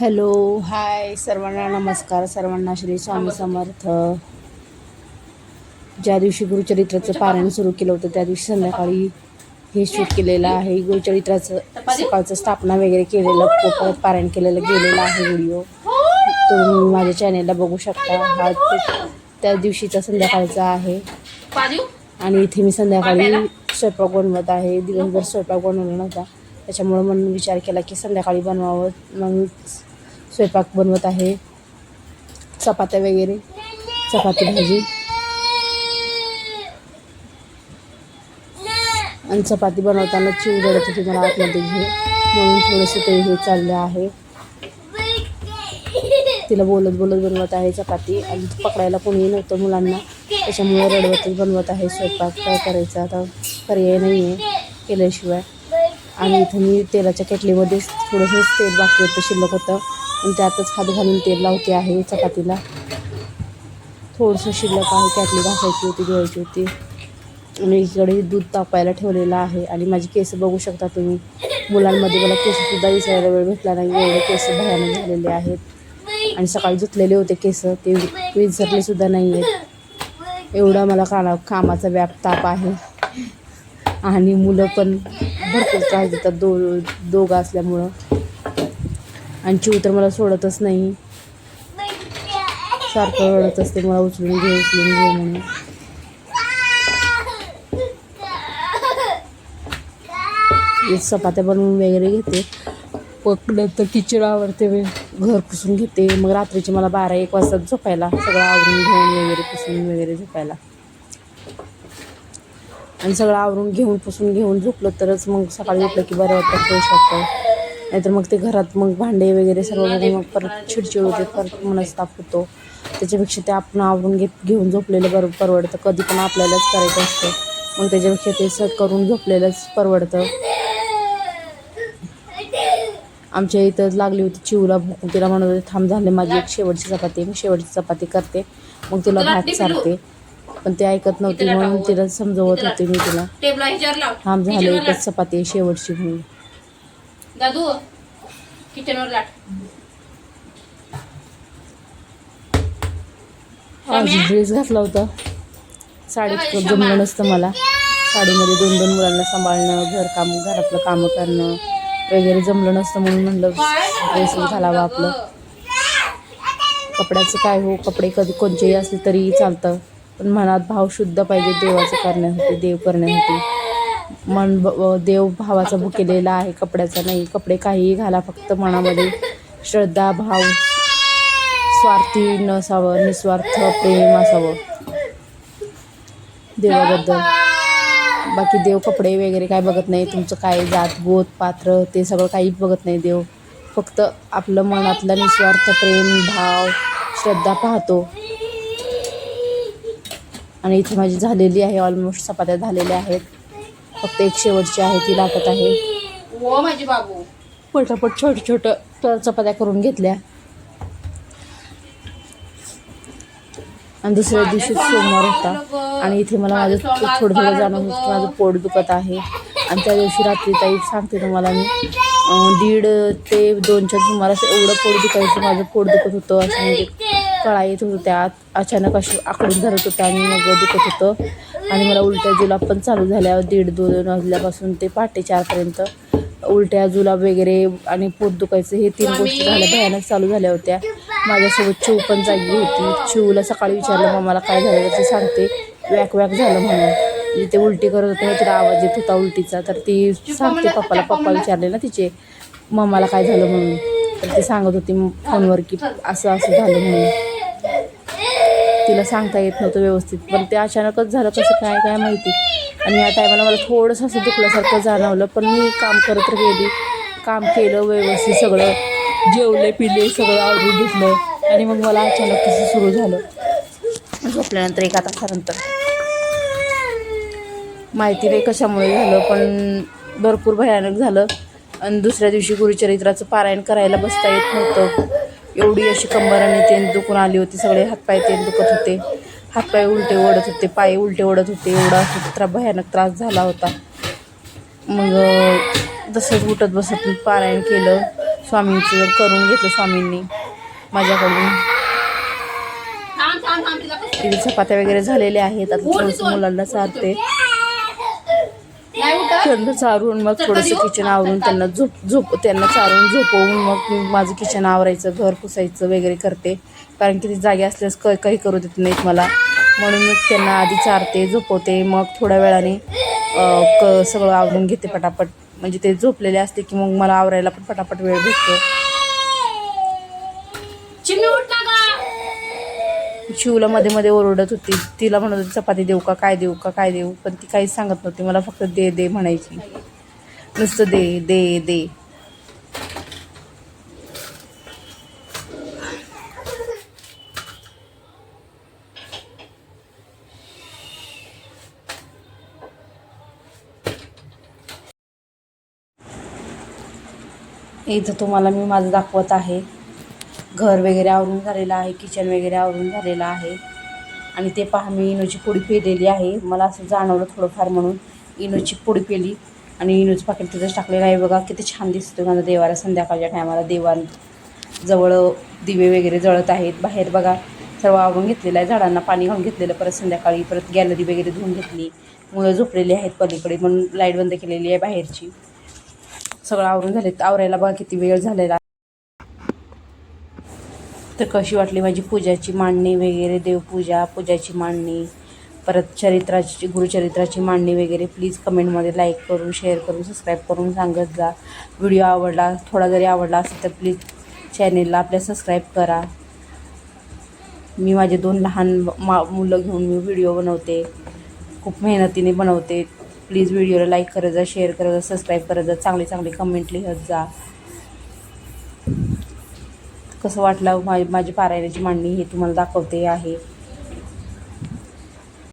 Hello hi सर्वांना नमस्कार सर्वांना श्री स्वामी समर्थ. ज्या दिवशी गुरुचरित्राचं पारायण सुरू केलं होतं त्या दिवशी संध्याकाळी हे शूट केलेलं आहे. गुरुचरित्राचं सकाळचं स्थापना वगैरे केलेलं परत पारायण केलेलं गेलेलं आहे व्हिडिओ तुम्ही माझ्या चॅनेलला बघू शकता. हा त्या दिवशीचा संध्याकाळचा आहे. आणि इथे मी संध्याकाळी स्वयंपाक बनवत आहे. दिवसभर स्वयंपाक बनवला नव्हता. त्याच्यामुळं म्हणून विचार केला की संध्याकाळी बनवावं. मग स्वयंपाक बनवत आहे. चपात्या वगैरे चपाती भाजी. आणि चपाती बनवताना चिव रडत होती मला आतमध्ये घे. म्हणून थोडंसं ते हे चाललं आहे. तिला बोलत बोलत बनवत आहे चपाती. आणि पकडायला कोणीही नव्हतं मुलांना. त्याच्यामुळे रडवतच बनवत आहे स्वयंपाक. काय करायचा आता? पर्याय नाही आहे केल्याशिवाय. आणि इथं मी तेलाच्या केटलीमध्ये थोडंसं तेल बाकी होतं शिल्लक होतं. त्यातच हात घालून तेल लावते आहे चपातीला. थोडंसं शिल्लक आहे त्यातली घासायची होती घ्यायची होती. आणि इकडे दूध तापायला ठेवलेलं आहे आणि माझी केस बघू शकता तुम्ही. मुलांमध्ये मला केससुद्धा दिसायला वेळ भेटला नाही एवढे केस भयानक झालेले आहेत. आणि सकाळी धुतलेले होते केस ते विसरलेसुद्धा नाही आहेत. एवढा मला काना कामाचा व्याप ताप आहे. आणि मुलं पण भरपूर त्रास देतात दो दोघं असल्यामुळं. आणि चिव तर मला सोडतच नाही. सारखं रडत असते मला उचलून घे उचलून घे म्हणून. चपात्या बनवून वगैरे घेते. पकडत तर किचड आवडते घर पुसून घेते. मग रात्रीचे मला बारा एक वाजता झोपायला सगळं आवरून घेऊन वगैरे पुसून वगैरे झोपायला. आणि सगळं आवरून घेऊन पुसून घेऊन झोपलं तरच मग सकाळी उठलं की बरं वाटतं फ्रेश वाटतं. नाहीतर मग ते घरात मग भांडे वगैरे सर्व मग परत चिडचिड होते परत मनस्ताप होतो. त्याच्यापेक्षा ते आपण आवरून घेत घेऊन झोपलेलं बरं परवडतं. कधी पण आपल्यालाच करायचं असतं. मग त्याच्यापेक्षा ते स करून झोपलेलंच परवडतं. आमच्या इथं लागली होती चिवला भूक. तिला म्हणत होते थांब झाले माझी एक शेवटची चपाती. मी शेवटची चपाती करते. मग तुला भात चारते पण ते ऐकत नव्हती म्हणून तिला समजवत होते मी तिला. थांब झाले एकच चपाती शेवटची म्हणून. दादू किचनवर लाट. आज ड्रेस घातला होता. साडीत जमलं नसतं मला. साडीमध्ये दोन दोन मुलांना सांभाळणं घरकाम घरातलं कामं करणं वगैरे जमलं नसतं म्हणून म्हणलं ड्रेसच घालावा आपलं. कपड्याचं काय हो? कपडे कधी कोणतेही असले तरीही चालतं. पण मनात भाव शुद्ध पाहिजे देवाचं करण्यासाठी देव करण्यासाठी. मन देव भावाचा भुकेलेला आहे कपड्याचा नाही कपडे काहीही घाला फक्त मनामध्ये. श्रद्धा भाव स्वार्थी नसावं निस्वार्थ प्रेम असावं. देवाबद्दल. बाकी देव कपडे वगैरे काय बघत नाही तुमचं काय जात गोत पात्र ते सगळं काहीच बघत नाही देव. फक्त आपलं मनातलं निस्वार्थ प्रेम भाव श्रद्धा पाहतो. आणि इथे माझी झालेली आहे ऑलमोस्ट चपात्या झालेल्या आहेत. फक्त एक शेवटची आहे ती लाटत आहे. माझे बाबू. पटापट छोटं छोटं चपात्या करून घेतल्या. आणि दुसऱ्या दिवशी सोमवार होता. आणि इथे मला माझं थोडं थोडं जाणं होतं. माझं पोट दुखत आहे. आणि त्या दिवशी रात्री ताई सांगते तुम्हाला मी दीड ते दोनच्या सुमारास एवढं पोट दुखायचं माझं पोट दुखत होतं. असं म्हणजे कळा येत होतं. त्यात अचानक अशी आकडून धरत होतं आणि मग दुखत होतं. आणि मला उलट्या जुलाब पण चालू झाल्या. दीड दोन वाजल्यापासून ते पहाटे चारपर्यंत. उलट्या जुलाब वगैरे आणि पोट दुखायचं हे तीन गोष्टी झाल्या. भयानक चालू झाल्या होत्या. माझ्यासोबत चिव पण जागी होती. चिवला सकाळी विचारलं मम्माला काय झालं? ते सांगते वॅक वॅक झालं म्हणून. जिथे ते उलटी करत होते तिला आवाज येत होता उलटीचा. तर ती सांगते पप्पाला. पप्पा विचारले ना तिचे मम्माला काय झालं म्हणून? तर ती सांगत होती फोनवर की असं असं झालं म्हणून. तिला सांगता येत नव्हतं व्यवस्थित. पण ते अचानकच झालं कसं काय काय माहिती. आणि या टायमाला मला थोडंसं असं दुखल्यासारखं जाणवलं पण मी काम करत गेली काम केलं व्यवस्थित सगळं. जेवले पिले सगळं आवडून घेतलं. आणि मग मला अचानक तसं सुरू झालं. झोपल्यानंतर एका तासानंतर माहिती नाही कशामुळे झालं पण भरपूर भयानक झालं. आणि दुसऱ्या दिवशी गुरुचरित्राचं पारायण करायला बसता येत नव्हतं. एवढी अशी कंबर आणि ते दुखून आली होती. सगळे हातपाय ते दुखत होते. हातपाय उलटे ओढत होते पाय उलटे ओढत होते. एवढा असं त्रा भयानक त्रास झाला होता. मग तसंच उठत बसत पारायण केलं. स्वामींचं करून घेतलं स्वामींनी. माझ्याकडून चपात्या वगैरे झालेल्या आहेत. आता थोडंसं मुलांना चारते. त्यांना चारून मग थोडंसं किचन आवरून त्यांना झोप झोप त्यांना चारून झोपवून मग मी माझं किचन आवरायचं घर पुसायचं वगैरे करते. कारण की ते जागे असल्यास क काही करू देत नाहीत मला. म्हणून मी त्यांना आधी चारते झोपवते. मग थोड्या वेळाने क सगळं आवरून घेते पटापट. म्हणजे ते झोपलेले असते की मग मला आवरायला पण पटापट वेळ भेटतो. शिवला मध्ये मध्ये ओरडत होती. तिला म्हणत होती चपाती देऊ का? काय देऊ का? काय देऊ? पण ती काहीच सांगत नव्हती. मला फक्त दे दे म्हणायची. नुसतं दे दे दे. इथं तुम्हाला मी माझं दाखवत आहे. घर वगैरे आवरून झालेलं आहे किचन वगैरे आवरून झालेलं आहे. आणि ते पहा मी इनोची पुडी पेलेली आहे. मला असं जाणवलं थोडंफार म्हणून. इनोची पुडी पेली आणि इनोचं पाकिट तिथंच टाकलेलं आहे. बघा किती छान दिसतो माझा देवाला संध्याकाळच्या टायमाला देवान जवळ दिवे वगैरे जळत आहेत. बाहेर बघा सर्व आवरून घेतलेलं आहे. झाडांना पाणी घालून घेतलेलं परत संध्याकाळी परत गॅलरी वगैरे धुवून घेतली. मुलं झोपलेली आहेत पलीकडे म्हणून लाइट बंद केलेली आहे बाहेरची. सगळं आवरून झाले आवरायला बघा किती वेळ झालेला आहे. तर कशी वाटली माझी पूजाची मांडणी वगैरे देवपूजा पूजाची मांडणी परत चरित्राची गुरुचरित्राची मांडणी वगैरे प्लीज कमेंटमध्ये लाईक करून शेअर करून सबस्क्राईब करून सांगत जा. व्हिडिओ आवडला थोडा जरी आवडला असेल तर प्लीज चॅनेलला आपल्या सबस्क्राईब करा. मी माझे दोन लहान मा मुलं घेऊन मी व्हिडिओ बनवते. खूप मेहनतीने बनवते. प्लीज व्हिडिओला लाईक करत जा शेअर करत जा सबस्क्राईब करत जा. चांगले चांगले कमेंट लिहत जा. कसं वाटलं? माझी माझी पारायणाची मांडणी हे तुम्हाला दाखवते आहे.